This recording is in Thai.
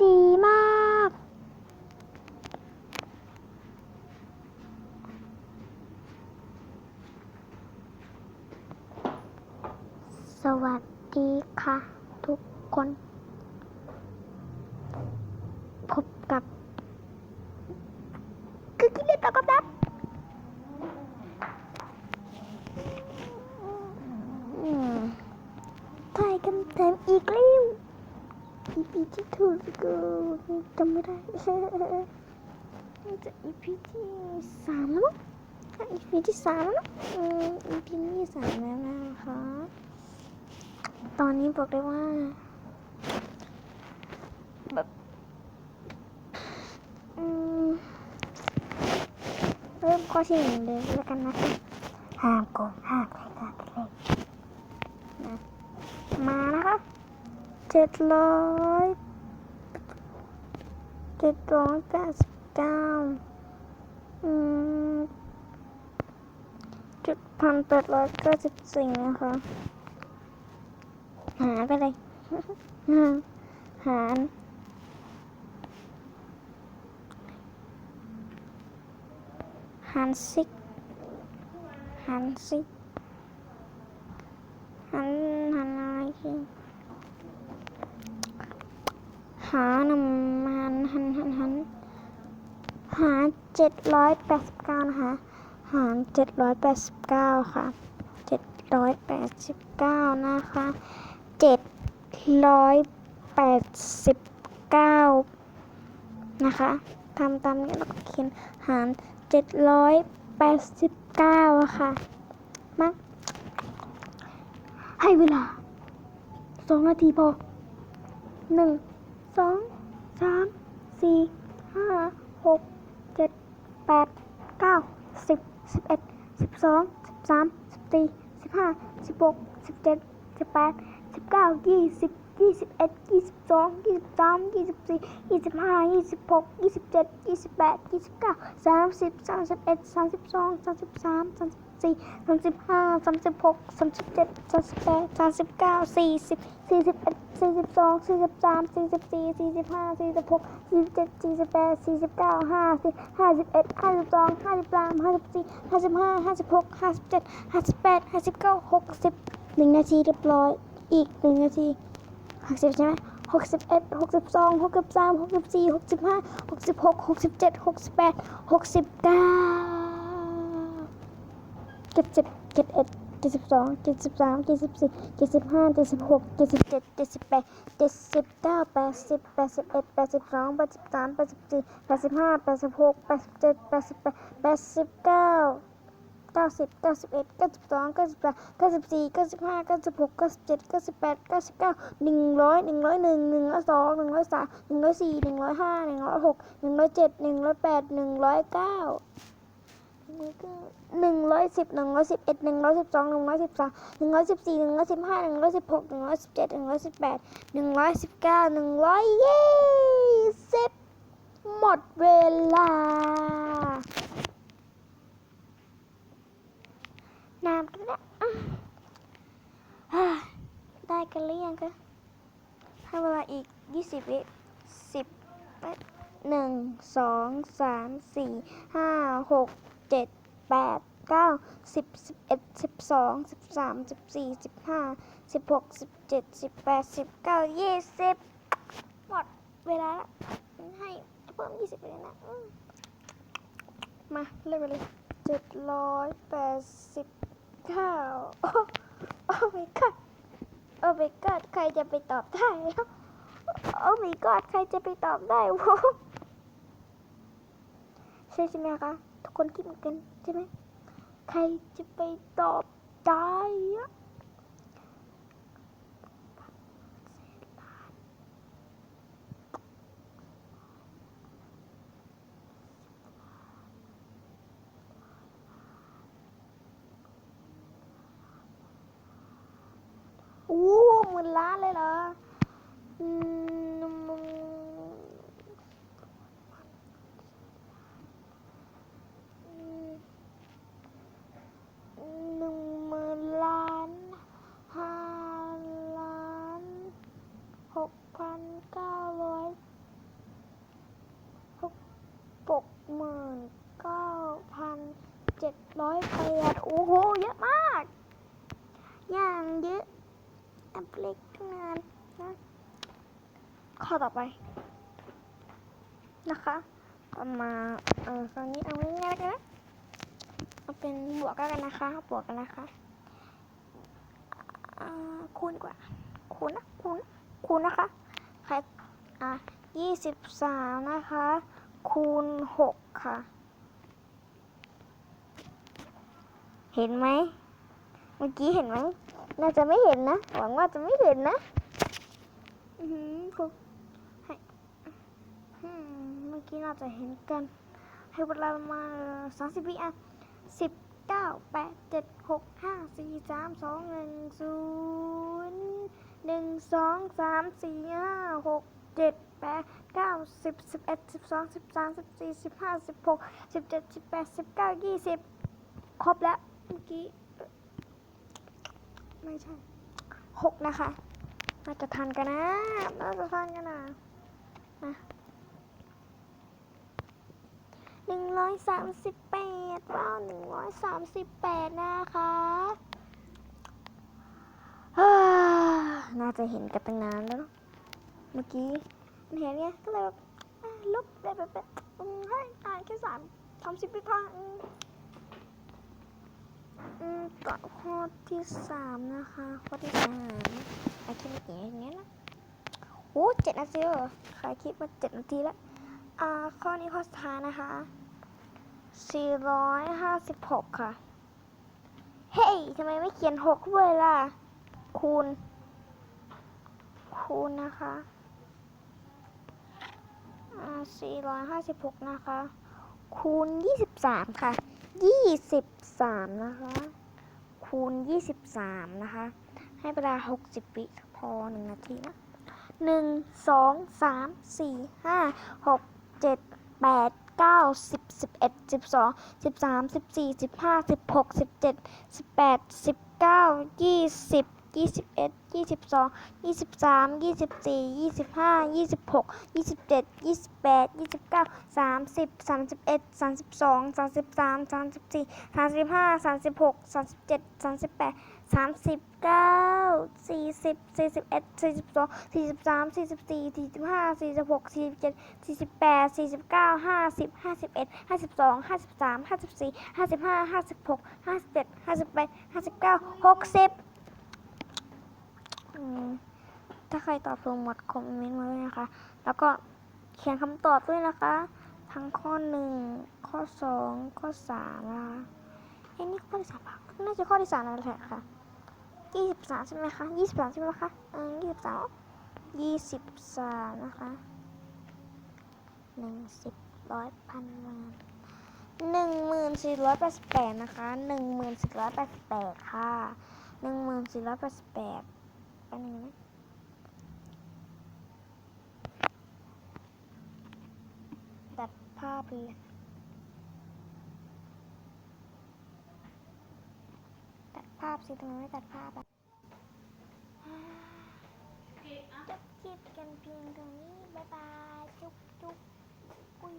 ดีมาก สวัสดีค่ะ ทุกคน พบกับคือกินเล่นต่อกับดับอืมถ่ายกันแถมอีกแล้ว อีพีที่ถูกก็จำไม่ได้น่าจะอีพีที่สามแล้วมั้งอีพีที่สามแล้วอืมอีพีที่สามแล้วนะคะ ตอนนี้บอกได้ว่า แบบอืมเริ่มข้อที่หนึ่งเลยแล้วกันนะคะห้ามโกงห้ามใครกล้ากันเลยนะมา เจ็ดร้อยเจ็ดร้อยแปดสิบเก้าอืมจุดพันแปดร้อยเก้าสิบสี่นะคะ หาไปเลย หารหารซิกหารซิกหารหารอะไรคือ หารนำหารหันหันหันหาเจ็ดร้อยแปดสิบเก้านะคะ หารเจ็ดร้อยแปดสิบเก้าค่ะเจ็ดร้อยแปดสิบเก้านะคะเจ็ดร้อยแปดสิบเก้านะคะทำตามนี้แล้วก็เขียนหารเจ็ดร้อยแปดสิบเก้าค่ะมาให้เวลาสองนาทีพอหนึ่ง สองสามสี่ห้าหกเจ็ดแปดเก้าสิบสิบเอ็ดสิบสองสิบสามสิบสี่สิบห้าสิบหกสิบเจ็ดสิบแปดสิบเก้ายี่สิบ ยี่สิบเอ็ดยี่สิบสองยี่สิบสามยี่สิบสี่ยี่สิบห้ายี่สิบหกยี่สิบเจ็ดยี่สิบแปดยี่สิบเก้าสามสิบสามสิบเอ็ดสามสิบสองสามสิบสามสามสิบสี่สามสิบห้าสามสิบหกสามสิบเจ็ดสามสิบแปดสามสิบเก้าสี่สิบสี่สิบเอ็ดสี่สิบสองสี่สิบสามสี่สิบสี่สี่สิบห้าสี่สิบหกสี่สิบเจ็ดสี่สิบแปดสี่สิบเก้าห้าสิบห้าสิบเอ็ดห้าสิบสองห้าสิบสามห้าสิบสี่ห้าสิบห้าห้าสิบหกห้าสิบเจ็ดห้าสิบแปดห้าสิบเก้าหกสิบหนึ่งนาทีเรียบร้อยอีกหนึ่งนาที หกสิบใช่ไหมหกสิบเอ็ดหกสิบสองหกสิบสามหกสิบสี่หกสิบห้าหกสิบหกหกสิบเจ็ดหกสิบแปดหกสิบเก้าเจ็ดสิบเจ็ดเอ็ดเจ็ดสิบสองเจ็ดสิบสามเจ็ดสิบสี่เจ็ดสิบห้าเจ็ดสิบหกเจ็ดสิบเจ็ดเจ็ดสิบแปดเจ็ดสิบเก้าแปดสิบแปดสิบเอ็ดแปดสิบสองแปดสิบสามแปดสิบสี่แปดสิบห้าแปดสิบหกแปดสิบเจ็ดแปดสิบแปดแปดสิบเก้า เก้าสิบเก้าสิบเอ็ดเก้าสิบสองเก้าสิบสามเก้าสิบสี่เก้าสิบห้าเก้าสิบหกเก้าสิบเจ็ดเก้าสิบแปดเก้าสิบเก้าหนึ่งร้อยหนึ่งร้อยหนึ่งหนึ่งร้อยสองหนึ่งร้อยสามหนึ่งร้อยสี่หนึ่งร้อยห้าหนึ่งร้อยหกหนึ่งร้อยเจ็ดหนึ่งร้อยแปดหนึ่งร้อยเก้าหนึ่งร้อยสิบหนึ่งร้อยสิบเอ็ดหนึ่งร้อยสิบสองหนึ่งร้อยสิบสามหนึ่งร้อยสิบสี่หนึ่งร้อยสิบห้าหนึ่งร้อยสิบหกหนึ่งร้อยสิบเจ็ดหนึ่งร้อยสิบแปดหนึ่งร้อยสิบเก้าหนึ่งร้อยยี่สิบหมดเวลา น้ำกันแล้วได้กันหรือยังคะให้เวลาอีก 20 วิสิบหนึ่งสองสามสี่ห้าหกเจ็ดแปดเก้าสิบสิบเอ็ดสิบสองสิบสามสิบสี่สิบห้าสิบหกสิบเจ็ดสิบแปดสิบเก้ายี่สิบหมดเวลาแล้วให้เพิ่มยี่สิบไปเลยนะมาเล่นไปเลยเจ็ดร้อยแปดสิบ ข้าวโอ้โอ้ my god โอ้ my god ใครจะไปตอบได้โอ้ my god ใครจะไปตอบได้วะใช่ใช่ไหมคะทุกคนคิดเหมือนกันใช่ไหมใครจะไปตอบได้อะ หมื่นล้านเลยเหรอหนึ่งหมื่นล้านห้าล้านหกพันเก้าร้อยหกหมื่นเก้าพันเจ็ดร้อยแปดโอ้โห เยอะมาก อย่างเยอะ งนั้นนะข้อต่อไป นะคะก็มาเออตอนนี้เอาง่ายๆแล้วกันนะเอาเป็นบวกกันนะคะ บวกกันนะคะคูณกว่าคูณนะคูณคูณนะคะใครอะยี่สิบสามนะคะ คูณหกค่ะ เห็นไหมเมื่อกี้เห็นไหม น่าจะไม่เห็นนะ หวังว่าจะไม่เห็นนะอือหือครูให้อืมเมื่อกี้น่าจะเห็นกัน ให้เวลามาสามสิบวิอะสิบเก้าแปดเจ็ดหกห้าสี่สามสองหนึ่งศูนย์หนึ่งสองสามสี่ห้าหกเจ็ดแปดเก้าสิบสิบเอ็ดสิบสองสิบสามสิบสี่สิบห้าสิบหกสิบเจ็ดสิบแปดสิบเก้ายี่สิบครบแล้วเมื่อกี้ ไม่ใช่หกนะคะน่าจะทันกันนะน่าจะทันกันนะมาหนึ่งร้อยสามสิบแปดว้าวหนึ่งร้อยสามสิบแปดนะคะฮ่าน่าจะเห็นกันตั้งนานแล้ว เมื่อกี้มันเห็นไงก็เลยแบบลบแบบแบบแบบให้อ่านแค่สามสามสิบวิพอ อืมอืมต่อข้อที่สามนะคะข้อที่สามไอคิดเมื่อกี้อย่างเงี้ยนะโอ้เจ็ดนาทีเหรอใครคิดว่าเจ็ดนาทีแล้วอ่าข้อนี้ข้อสุดท้ายนะคะ456ค่ะ เฮ้ยทำไมไม่เขียน6ด้วยล่ะ คูณ คูณนะคะอ่า456นะคะ คูณ23ค่ะยี่สิบ 23 นะคะ คูณ 23 นะคะ ให้เวลา 60 วิพอ 1 นาทีนะ1 2 3 4 5 6 7 8 9 10 11 12 13 14 15 16 17 18 19 20 ยี่สิบเอ็ดยี่สิบสองยี่สิบสามยี่สิบสี่ยี่สิบห้ายี่สิบหกยี่สิบเจ็ดยี่สิบแปดยี่สิบเก้าสามสิบสามสิบเอ็ดสามสิบสองสามสิบสามสามสิบสี่สามสิบห้าสามสิบหกสามสิบเจ็ดสามสิบแปดสามสิบเก้าสี่สิบสี่สิบเอ็ดสี่สิบสองสี่สิบสามสี่สิบสี่สี่สิบห้าสี่สิบหกสี่สิบเจ็ดสี่สิบแปดสี่สิบเก้าห้าสิบห้าสิบเอ็ดห้าสิบสองห้าสิบสามห้าสิบสี่ห้าสิบห้าห้าสิบหกห้าสิบเจ็ดห้าสิบแปดห้าสิบเก้าหกสิบอืม ถ้าใครตอบถูกหมดคอมเมนต์มาด้วยนะคะ แล้วก็เขียนคำตอบด้วยนะคะ ทั้งข้อหนึ่งข้อสองข้อสามนะคะเอ้นี่ข้อที่สามปะน่าจะข้อที่สามนั่นแหละค่ะยี่สิบสามใช่ไหมคะยี่สิบสามใช่ไหมคะเออยี่สิบสามยี่สิบสามนะคะหนึ่งสิบร้อยพันหมื่นหนึ่งหมื่นสี่ร้อยแปดสิบแปดนะคะหนึ่งหมื่นสี่ร้อยแปดสิบแปดค่ะหนึ่งหมื่นสี่ร้อยแปดสิบแปดแป๊บนึงนะตัด ภาพเลยตัดภาพสิทำไมไม่ตัดภาพอะจบคลิปกันเพียงเท่านี้ บ๊ายบาย จุ๊บจุ๊บปุ้ย